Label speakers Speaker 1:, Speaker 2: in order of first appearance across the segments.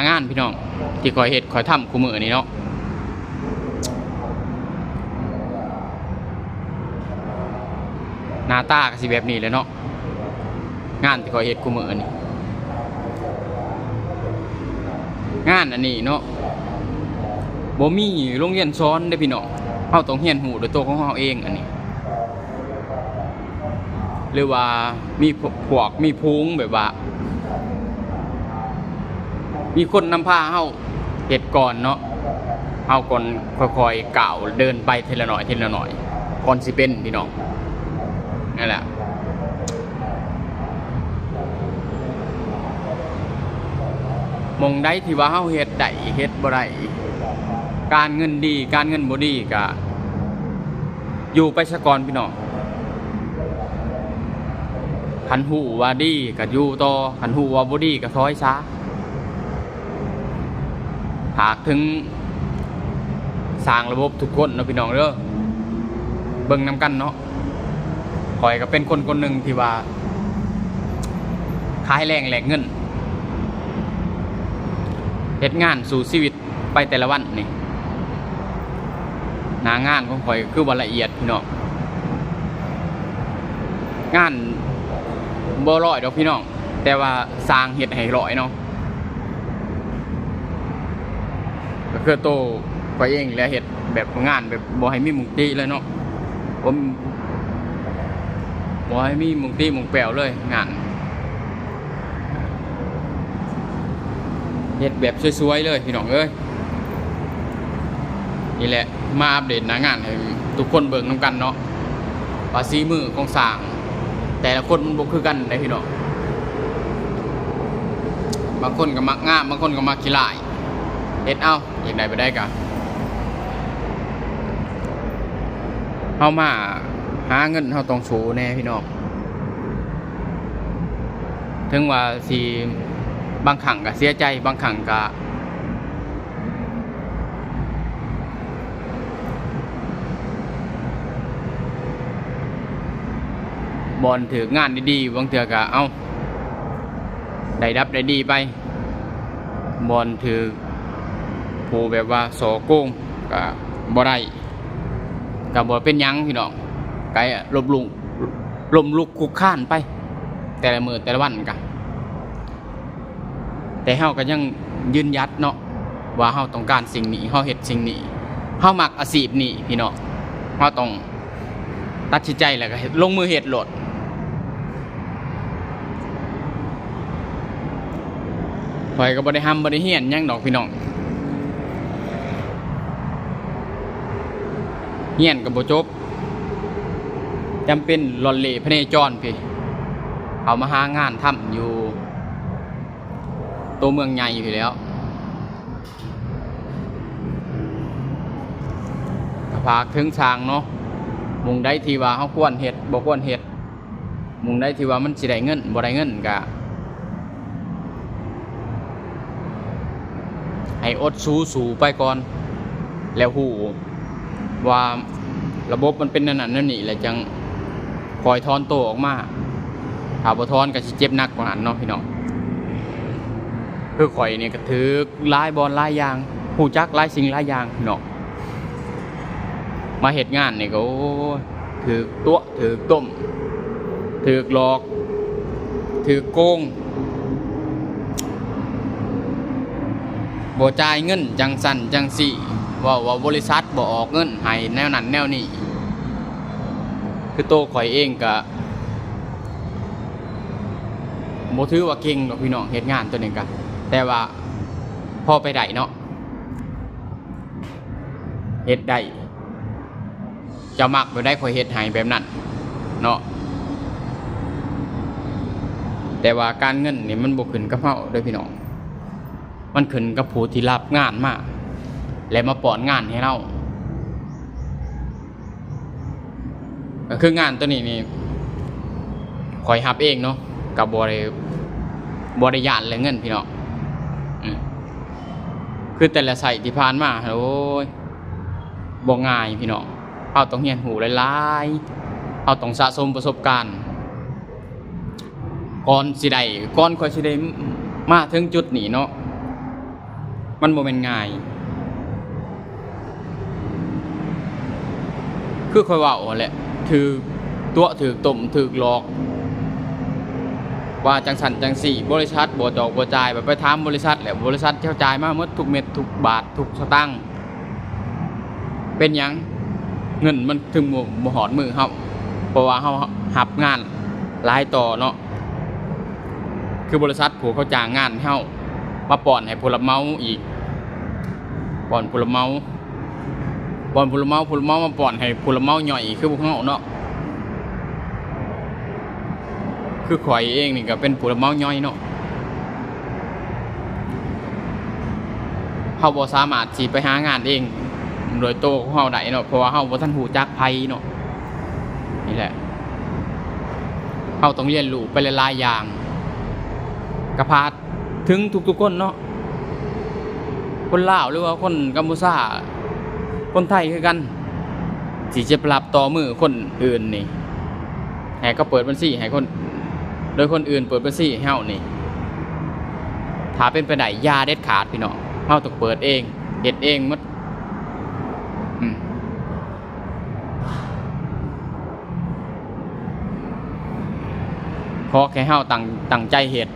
Speaker 1: างานพี่น้อง ที่คอยเฮ็ดคอยทำคู่มือนี่เนาะหน้าตาก็สิแบบนี้เลยเนาะงานที่คอยเฮ็ดคู่มือนี่งานอันนี้เนาะบ่มีโรงเรียนสอนได้พี่น้องเฮาต้องเรียนรู้ด้วยตัวของเฮาเองอันนี้หรือว่ามีพวกมีพุงแบบว่า มีคนนำพาเฮาเฮ็ดก่อนเนาะเฮาก่อนค่อยๆก่าวเดินไปทีละหน่อยทีละหน่อยก่อนสิเป็นพี่น้องนั่นแหละมองได้ที่ว่าเฮาเฮ็ดได้เฮ็ดบ่ได้การเงินดีการเงินบ่ดีก็อยู่ไปซะก่อนพี่น้องคันหูว่าดีก็อยู่ต่อคันหูว่าบ่ดีก็ซอยซะ หากถึงสร้างระบบทุกคนเนาะพี่น้องเด้อเบิ่งนำกันเนาะข่อยก็เป็นคนคนหนึ่งที่ว่าขายแรงแหลกเงินเฮ็ดงานสู่ชีวิตไปแต่ละวันนี่หนางานของข่อยคือบ่ละเอียดพี่น้องงานบ่ร้อยดอกพี่น้อง แต่ว่าสร้างเฮ็ดให้ร้อยเนาะ ก็คือโตไปเองแล้วเห็ดแบบงานแบบบ่ให้มีมุงตีเลยเนาะผมบ่ให้มีมุงตีมุงแปวเลยงานเห็ดแบบสวยๆเลยพี่น้องเอ้ยนี่แหละมาอัปเดตหน้างานให้ทุกคนเบิ่งนํกันเนาะว่าซีมือของสร้าง แต่ละคนมันบ่คือกันได้พี่น้องบางคนก็มักงามบางคนก็มักขี้ลาย เฮ็ดเอาอย่างใดไปได้กะเฮามาหาเงินเฮาต้องสูแน่พี่น้องถึงว่าสิบางครั้งก็เสียใจบางครั้งก็บอลถืองานดีๆบางเทื่อก็เอาได้รับได้ดีไปบอลถือ ผู้แบบว่าโสโกงก็บ่ได้ก็บ่เป็นยังพี่น้องไกลบลุงลมลุกคุกข้านไป แต่ละมือแต่ละวันกันแต่เฮาก็ยังยืนยัดเนาะว่าเฮาต้องการสิ่งนี้เฮาเฮ็ดสิ่งนี้เฮามักอาชีพนี้พี่น้องเฮาต้องตัดสินใจแล้วก็เฮ็ดลงมือเฮ็ดโหลดข่อยก็บ่ได้ห้ำบ่ได้เฮียนยังดอกพี่น้อง เฮียนก็บ่จบจำเป็นหลอนเล่พระเนจรพี่เขามาหางานทำอยู่ ตัวเมืองใหญ่อยู่แล้วก็ฝากถึงทางเนาะมุงได้ทีว่าเฮาควรเฮ็ดบ่ควรเฮ็ดมุงได้ทีว่ามันสิได้เงินบ่ได้เงินก็ให้อดสู้สูไปก่อน แล้วหูว่า ระบบมันเป็นนั่นนั่นนันนี่แหละจังคอยทอนโตวออกมาถ้าบ่ทอนก็สิเจ็บหนักกว่านั้นเนาะพี่น้องคือข่อยเนี่ยก็ถือลายบอลลายยางหูจักลายสิงลายยางพี่น้องมาเหตุงานเนี่ยก็ถือตัวถือต้มถือหลอก ถือโกงบ่จ่ายเงินจังสันจังสี่ ว่าว่าบริษัทบ่ออกเงินให้แนวนั้นแนวนี้คือโตข่อยเองก็บ่ถือว่าเก่งดอกพี่น้องเฮ็ดงานตัวหนี้ก็แต่ว่าพอไปได้เนาะเฮ็ดได้จะมักบ่ได้ข่อยเฮ็ดให้แบบนั้นเนาะแต่ว่าการเงินนี่มันบ่ขึ้นกับเฮาด้อพี่น้อง มันขึ้นกับผู้ที่รับงานมาก และมาป้อนงานให้เราก็คืองานตัวนี้นี่คอยรับเองเนาะกับบริบริยานและเงินพี่เนาะอืมคือแต่ละใส่ที่ผ่านมาโอ้ยบ่ง่ายพี่เนาะเอาต้องเรียนหูหลายๆเอาต้องสะสมประสบการณ์ก่อนสิได้ก่อนคอยสิได้มาถึงจุดนี้เนาะมันโมเมนง่าย คือคอยว่าแหละถือตัวถือต้มถือหลอก ว่าจังสันจังสี่ บริษัทบ่จอกบ่จ่ายแบบไปถามบริษัทแหละบริษัทเจ้าจ่ายมาหมดทุกเม็ดทุกบาททุกสตางค์เป็นยังเงินมันถึงบ่บ่หอดมือเฮาเพราะว่าเฮาหับงานหลายต่อเนาะคือบริษัทผู้เขาจ้างงานเฮามาป้อนให้ผู้รับเมาอีกป้อนผู้รับเมา ป้อนผู้รับเมาผู้รับเมามาป้อนให้ผู้รับเมาย่อยคือพวกเฮาเนาะคือข่อยเองนี่ก็เป็นผู้รับเมาย่อยเนาะเฮาบ่สามารถสิไปหางานเอง โดยโตของเฮาได้เนาะเพราะว่าเฮาบ่ทันฮู้จักไผเนาะนี่แหละเฮาต้องเรียนรู้ไปหลายๆอย่างกระพาดถึงทุกๆคนเนาะคนลาวหรือว่าคนกัมพูชา คนไทยคือกันสิจะปรับต่อมือคนอื่นนี่ให้ก็เปิดบัญชีให้คน โดยคนอื่นเปิดบัญชีให้เฮานี่ถ้าเป็นไปได้ยาเด็ดขาดพี่น้องเฮ้าต้องเปิดเองเฮ็ดเองหมดอืมขอแค่เฮาตั้งตั้งใจเฮ็ด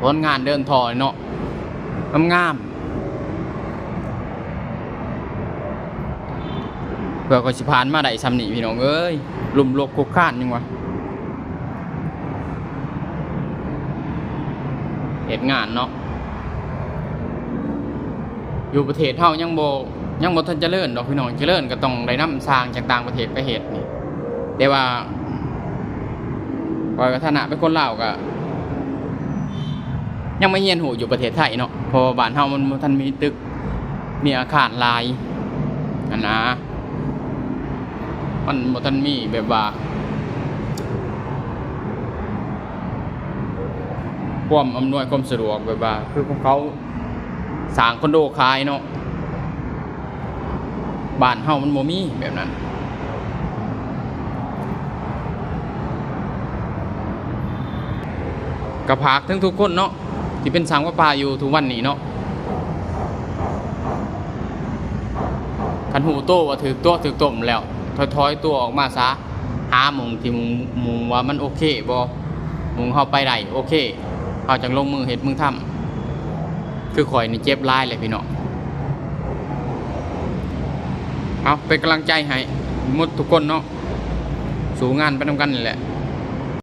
Speaker 1: ผลงานเดินทอเนาะ งามๆเพื่อก็สิผ่านมาได้ซ้ำนี่พี่น้องเอ้ยลุมโลกคุกคานยังวะเหตุงานเนาะอยู่ประเทศเฮายังโบยังบ่ทันเจริญดอกพี่น้องเจริญก็ต้องได้น้ำสร้างจากต่างประเทศไปเฮ็ดนี่แต่ว่าปอยกับฐานะเป็นคนลาก็ ยังไม่เรียนหูอยู่ประเทศไทยเนาะเพราะบ้านเฮามันบ่ทันมีตึกมีอาคารลายอันนะมันบ่ทันมีแบบว่าความอำนวยความสะดวกแบบว่า คือพวกเขาสร้างคอนโดขายเนาะบ้านเฮามันบ่มีแบบนั้นกระพากทั้งทุกคนเนาะ ที่เป็นสังว่าปลาอยู่ทุกวันนี้เนาะคันหูโตว่าถือตัวถือตมแล้วถอยๆตัวออกมาซะหาหมุงที่หมุงมุงว่ามันโอเคบ่หมุงเข้าไปได้โอเคเขาจังลงมือเฮ็ดมือทำคือข่อยนี่เจ็บลายเลยพี่เน้องเอาเป็นกำลังใจให้มดทุกคนเนาะ สู่งานไปทำกันนี่แหละ